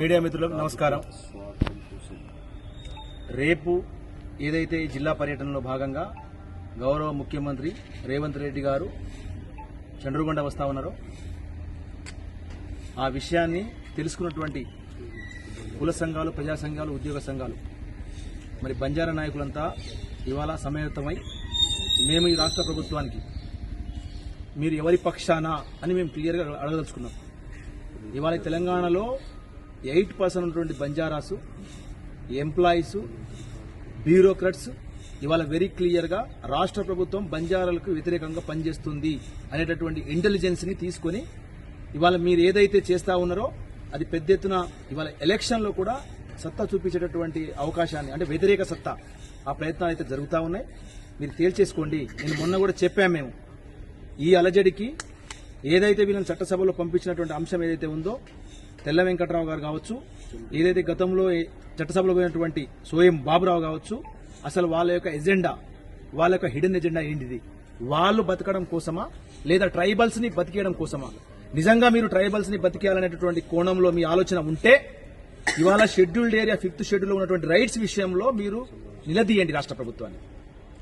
Media మిత్రులకు నమస్కారం. రేపు ఏదైతే ఈ జిల్లా పర్యటనలో భాగంగా గౌరవ ముఖ్యమంత్రి రేవంత్ రెడ్డి గారు చంద్రగొండ వస్తా ఉన్నారో ఆ విషయాన్ని తెలుసుకున్నటువంటి కుల సంఘాలు ప్రజా సంఘాలు ఉద్యోగ సంఘాలు మరి బంజారా నాయకులంతా ఇవాళ సమేతమై మేము ఈ రాష్ట్ర ప్రభుత్వానికి మీరు ఎవరి పక్షానా అని మేము క్లియర్గా అడగదలుచుకున్నాం. ఇవాళ తెలంగాణలో ఎయిట్ పర్సెంట్ ఉన్నటువంటి బంజారాసు ఎంప్లాయీస్ బ్యూరోక్రట్స్ ఇవాళ వెరీ క్లియర్గా రాష్ట్ర ప్రభుత్వం బంజారాలకు వ్యతిరేకంగా పనిచేస్తుంది అనేటటువంటి ఇంటెలిజెన్స్ని తీసుకొని ఇవాళ మీరు ఏదైతే చేస్తా ఉన్నారో అది పెద్ద ఎత్తున ఇవాళ ఎలక్షన్లో కూడా సత్తా చూపించేటటువంటి అవకాశాన్ని అంటే వ్యతిరేక సత్తా ఆ ప్రయత్నాలు అయితే జరుగుతూ ఉన్నాయి. మీరు తేల్చేసుకోండి. నేను మొన్న కూడా చెప్పాము మేము. ఈ అలజడికి ఏదైతే వీళ్ళని చట్టసభలో పంపించినటువంటి అంశం ఏదైతే ఉందో తెల్ల వెంకట్రావు గారు కావచ్చు ఏదైతే గతంలో చట్టసభలో పోయినటువంటి సోయం బాబురావు కావచ్చు అసలు వాళ్ళ యొక్క ఎజెండా వాళ్ళ యొక్క హిడెన్ ఎజెండా ఏంటిది? వాళ్ళు బతకడం కోసమా? లేదా ట్రైబల్స్ని బతికేయడం కోసమా? నిజంగా మీరు ట్రైబల్స్ని బతికేయాలనేటటువంటి కోణంలో మీ ఆలోచన ఉంటే ఇవాళ షెడ్యూల్డ్ ఏరియా ఫిఫ్త్ షెడ్యూల్ ఉన్నటువంటి రైట్స్ విషయంలో మీరు నిలదీయండి రాష్ట్ర ప్రభుత్వాన్ని.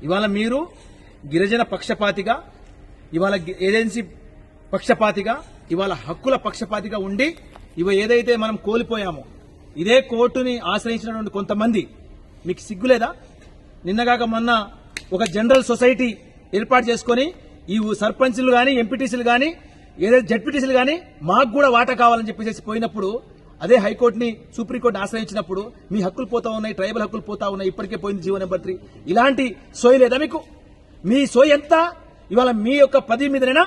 ఇవాళ మీరు గిరిజన పక్షపాతిగా ఇవాళ ఏజెన్సీ పక్షపాతిగా ఇవాళ హక్కుల పక్షపాతిగా ఉండి ఇవ ఏదైతే మనం కోల్పోయామో ఇదే కోర్టుని ఆశ్రయించినటువంటి కొంతమంది మీకు సిగ్గులేదా? నిన్నగాక మొన్న ఒక జనరల్ సొసైటీ ఏర్పాటు చేసుకొని ఈ సర్పంచ్లు కానీ ఎంపీటీసీలు కానీ ఏదైతే జడ్పీటీసీలు కానీ మాకు కూడా వాటా కావాలని చెప్పేసి పోయినప్పుడు అదే హైకోర్టుని సుప్రీంకోర్టుని ఆశ్రయించినప్పుడు మీ హక్కులు పోతా ఉన్నాయి ట్రైబల్ హక్కులు పోతా ఉన్నాయి ఇప్పటికే పోయింది జీవో నెంబర్ త్రీ. ఇలాంటి సోయి లేదా మీకు? మీ సోయి ఎంత? ఇవాళ మీ యొక్క పదవి మీదనైనా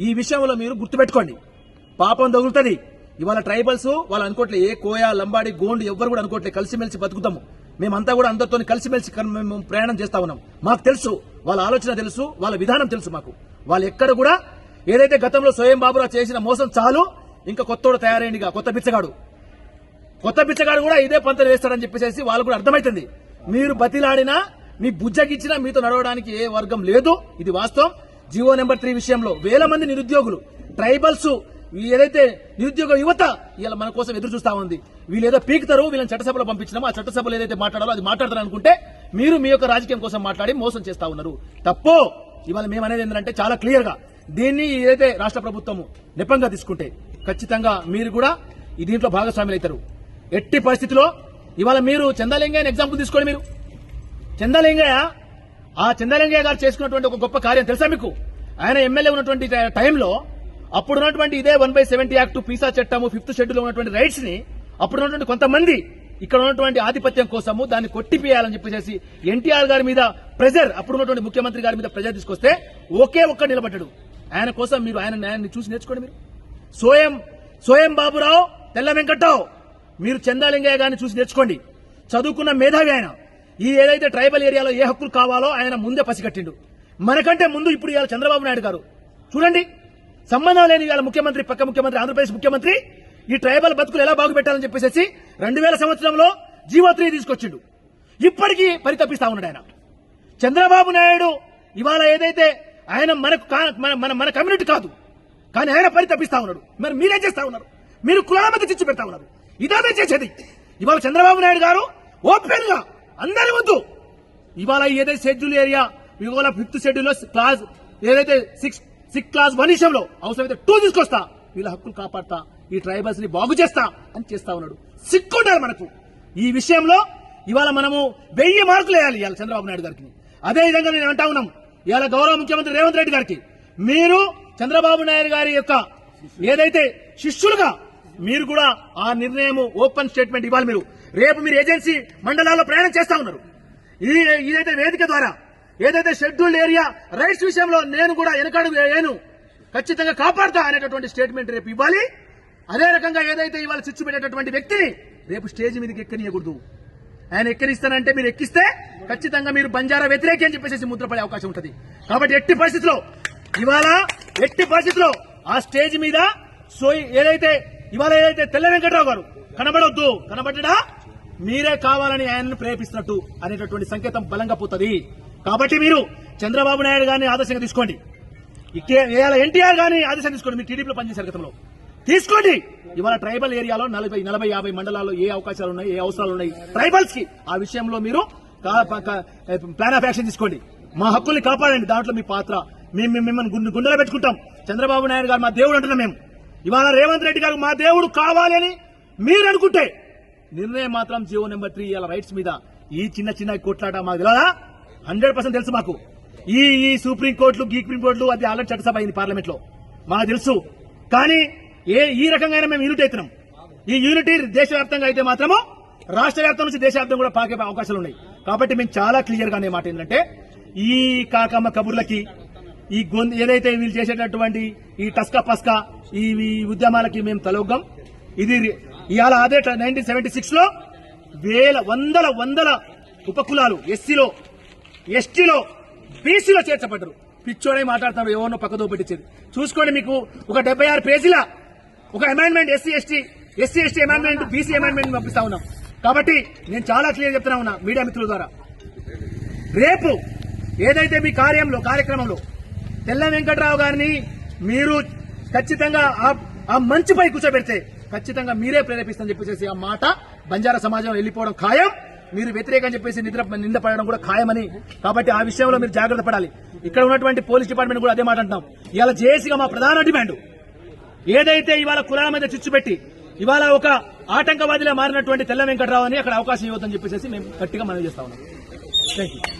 ఈ విషయంలో మీరు గుర్తుపెట్టుకోండి. పాపం తగులుతుంది. ఇవాళ ట్రైబల్స్ వాళ్ళు అనుకోవట్లే ఏ కోయా లంబాడి గోండు ఎవ్వరు కూడా అనుకోవట్లే కలిసిమెలిసి బతుకుతాము. మేమంతా కూడా అందరితో కలిసిమెలిసి మేము ప్రయాణం చేస్తా ఉన్నాం. మాకు తెలుసు వాళ్ళ ఆలోచన తెలుసు వాళ్ళ విధానం తెలుసు మాకు. వాళ్ళు ఎక్కడ కూడా ఏదైతే గతంలో స్వయం బాబురావు చేసిన మోసం చాలు ఇంకా కొత్తోడు తయారైందిగా కొత్త బిచ్చగాడు. కొత్త బిచ్చగాడు కూడా ఇదే పంతలు వేస్తాడని చెప్పేసి వాళ్ళు కూడా అర్థమైతుంది. మీరు బతిలాడినా మీ బుజ్జగిచ్చినా మీతో నడవడానికి ఏ వర్గం లేదు ఇది వాస్తవం. జియో నెంబర్ త్రీ విషయంలో వేల మంది నిరుద్యోగులు ట్రైబల్స్ ఏదైతే నిరుద్యోగ యువత వీళ్ళ మన కోసం ఎదురు చూస్తా ఉంది. వీళ్ళు ఏదో పీకుతారు వీళ్ళని చట్టసభలో పంపించినాము. ఆ చట్టసభలో ఏదైతే మాట్లాడాలో అది మాట్లాడతారు అనుకుంటే మీరు మీ యొక్క రాజకీయం కోసం మాట్లాడి మోసం చేస్తా ఉన్నారు. తప్పు ఇవాళ మేము అనేది ఏంటంటే చాలా క్లియర్గా దీన్ని ఏదైతే రాష్ట్ర ప్రభుత్వము నెపంగా తీసుకుంటే ఖచ్చితంగా మీరు కూడా ఈ దీంట్లో భాగస్వాములు అవుతారు ఎట్టి పరిస్థితిలో ఇవాళ మీరు చందాలింగయ్య ఎగ్జాంపుల్ తీసుకోండి మీరు. చందాలింగయ్య ఆ చందాలింగయ్య గారు చేసుకున్నటువంటి ఒక గొప్ప కార్యం తెలుసా మీకు? ఆయన ఎమ్మెల్యే ఉన్నటువంటి టైంలో అప్పుడు ఉన్నటువంటి ఇదే one by seventy act PESA చట్టము ఫిఫ్త్ షెడ్యూల్ ఉన్నటువంటి రైట్స్ని అప్పుడు ఉన్నటువంటి కొంతమంది ఇక్కడ ఉన్నటువంటి ఆధిపత్యం కోసము దాన్ని కొట్టిపేయాలని చెప్పేసి ఎన్టీఆర్ గారి మీద ప్రెజర్ అప్పుడు ఉన్నటువంటి ముఖ్యమంత్రి గారి మీద ప్రెజర్ తీసుకొస్తే ఒకే ఒక్క నిలబడ్డాడు. ఆయన కోసం మీరు ఆయన న్యాయాన్ని చూసి నేర్చుకోండి మీరు. సోయం సోయం బాబురావు తెల్ల వెంకట్రావు మీరు చందాలింగయ్య గారిని చూసి నేర్చుకోండి. చదువుకున్న మేధావి ఆయన. ఈ ఏదైతే ట్రైబల్ ఏరియాలో ఏ హక్కులు కావాలో ఆయన ముందే పసిగట్టిండు. మనకంటే ముందు ఇప్పుడు ఇవాళ చంద్రబాబు నాయుడు గారు. చూడండి సంబంధం లేని ఇవాళ ముఖ్యమంత్రి పక్క ముఖ్యమంత్రి ఆంధ్రప్రదేశ్ ముఖ్యమంత్రి ఈ ట్రైబల్ బతుకులు ఎలా బాగుపెట్టాలని చెప్పేసి రెండు వేల సంవత్సరంలో జీవో త్రీ తీసుకొచ్చిండు. ఇప్పటికీ పరితపిస్తా ఉన్నాడు ఆయన. చంద్రబాబు నాయుడు ఇవాళ ఏదైతే ఆయన మనకు కా- మన మన మన కమ్యూనిటీ కాదు కానీ ఆయన పరితపిస్తా ఉన్నాడు. మరి మీరేం చేస్తా ఉన్నారు? మీరు కులాల మధ్య చిచ్చు పెడతా ఉన్నారు. ఇదే చేసేది. ఇవాళ చంద్రబాబు నాయుడు గారు ఓపెన్గా అందరి వద్దు ఇవాళ ఏదైతే షెడ్యూల్ ఏరియా ఇవాళ ఫిఫ్త్ షెడ్యూల్ క్లాస్ ఏదైతే సిక్స్ సిక్స్ క్లాస్ వన్ విషయంలో అవసరమైతే టూ తీసుకొస్తా. వీళ్ళ హక్కులు కాపాడతా ఈ ట్రైబల్స్ని బాగు చేస్తా అని చేస్తా ఉన్నాడు. సిక్కుంటారు మనకు. ఈ విషయంలో ఇవాళ మనము వెయ్యి మార్కులు వేయాలి ఇవాళ చంద్రబాబు నాయుడు గారికి. అదే విధంగా నేను అంటా ఉన్నాం ఇవాళ గౌరవ ముఖ్యమంత్రి రేవంత్ రెడ్డి గారికి. మీరు చంద్రబాబు నాయుడు గారి యొక్క ఏదైతే శిష్యులుగా మీరు కూడా ఆ నిర్ణయం ఓపెన్ స్టేట్మెంట్ ఇవ్వాలి మీరు. రేపు మీరు ఏజెన్సీ మండలాల్లో ప్రయాణం చేస్తా ఉన్నారు. ఇది ఇదైతే వేదిక ద్వారా ఏదైతే షెడ్యూల్డ్ ఏరియా రైట్స్ విషయంలో నేను కూడా వెనకడు వేయను ఖచ్చితంగా కాపాడుతా అనేటటువంటి స్టేట్మెంట్ రేపు ఇవ్వాలి. అదే రకంగా ఏదైతే ఇవాళ చిచ్చు పెట్టేటటువంటి వ్యక్తిని రేపు స్టేజ్ మీదకి ఎక్కనీయకూడదు. ఆయన ఎక్కనిస్తానంటే మీరు ఎక్కిస్తే ఖచ్చితంగా మీరు బంజారా వ్యతిరేకి అని చెప్పేసి ముద్రపడే అవకాశం ఉంటుంది. కాబట్టి ఎట్టి పరిస్థితిలో ఇవాళ ఎట్టి పరిస్థితిలో ఆ స్టేజ్ మీద సో ఏదైతే ఇవాళ ఏదైతే తెల్ల వెంకట్రావు గారు కనబడొద్దు కనబడ్డా మీరే కావాలని ఆయనను ప్రేరేపిస్తున్నట్టు అనేటటువంటి సంకేతం బలంగా పోతుంది. కాబట్టి మీరు చంద్రబాబు నాయుడు గారిని ఆదర్శంగా తీసుకోండి. ఇవాళ ఎన్టీఆర్ గారిని ఆదర్శంగా తీసుకోండి. మీరు టీడీపీలో పనిచేశారు గతంలో. తీసుకోండి. ఇవాళ ట్రైబల్ ఏరియాలో నలభై నలభై యాభై మండలాల్లో ఏ అవకాశాలు ఉన్నాయి ఏ అవసరాలు ఉన్నాయి? ట్రైబల్స్కి ఆ విషయంలో మీరు ప్లాన్ ఆఫ్ యాక్షన్ తీసుకోండి. మా హక్కుల్ని కాపాడండి. దాంట్లో మీ పాత్ర. మేము మిమ్మల్ని గుండె గుండెలో పెట్టుకుంటాం. చంద్రబాబు నాయుడు గారు మా దేవుడు అంటున్నాం మేము. ఇవాళ రేవంత్ రెడ్డి గారు మా దేవుడు కావాలి అని మీరు అనుకుంటే నిర్ణయం మాత్రం జియో నెంబర్ త్రీ ఇవాళ రైట్స్ మీద ఈ చిన్న చిన్న కొట్లాట మాకు తెలియదా హండ్రెడ్ పర్సెంట్ తెలుసు మాకు. ఈ ఈ సుప్రీం కోర్టులు గీ సుప్రీం కోర్టులు అది ఆల్రెడీ చట్టసభ అయింది పార్లమెంట్లో మాకు తెలుసు. కానీ ఏ ఈ రకంగా మేము యూనిట్ అవుతున్నాం ఈ యూనిటీ దేశవ్యాప్తంగా అయితే మాత్రము రాష్ట్ర వ్యాప్తం నుంచి దేశవ్యాప్తం కూడా పాకే అవకాశాలు ఉన్నాయి. కాబట్టి మేము చాలా క్లియర్గా మాట ఏంటంటే ఈ కాకమ్మ కబుర్లకి ఈ గొంతు ఏదైతే వీళ్ళు చేసేటటువంటి ఈ టస్కా పస్కా ఈ ఉద్యమాలకి మేము తలొగ్గం. ఇది ఇవాళ అదే నైన్టీన్ సెవెంటీ సిక్స్లో వేల వందల వందల ఉపకులాలు ఎస్సీలో ఎస్టీలో బీసీలో చేర్చబడ్డరు. పిచ్చోడే మాట్లాడుతున్నారు ఎవరినో పక్కదో పెట్టించేది చూసుకోండి మీకు ఒక డెబ్బై ఆరు పేజీల ఒక amendment SC ST SC ST amendment BC amendment పంపిస్తా ఉన్నాం. కాబట్టి నేను చాలా క్లియర్ చెప్తున్నా ఉన్నా మీడియా మిత్రుల ద్వారా. రేపు ఏదైతే మీ కార్యంలో కార్యక్రమంలో తెల్ల వెంకట్రావు గారిని మీరు ఖచ్చితంగా ఆ- ఆ మంచిపై కూర్చోబెడితే ఖచ్చితంగా మీరే ప్రేరేపిస్తారని చెప్పేసి ఆ మాట బంజారా సమాజం వెళ్ళిపోవడం ఖాయం. మీరు వ్యతిరేకం చెప్పేసి నిద్ర నిందపడడం కూడా ఖాయమని. కాబట్టి ఆ విషయంలో మీరు జాగ్రత్త పడాలి. ఇక్కడ ఉన్నటువంటి పోలీస్ డిపార్ట్మెంట్ కూడా అదే మాట అంటున్నాం. ఇవాళ జేఏసీగా మా ప్రధాన డిమాండ్. ఏదైతే ఇవాళ కులాల మీద చిచ్చు పెట్టి ఇవాళ ఒక ఆటంకవాదిలా మారినటువంటి తెల్ల వెంకటరావు అని అక్కడ అవకాశం ఇవ్వద్దని చెప్పేసి మేము గట్టిగా మనం చేస్తా ఉన్నాం. Thank you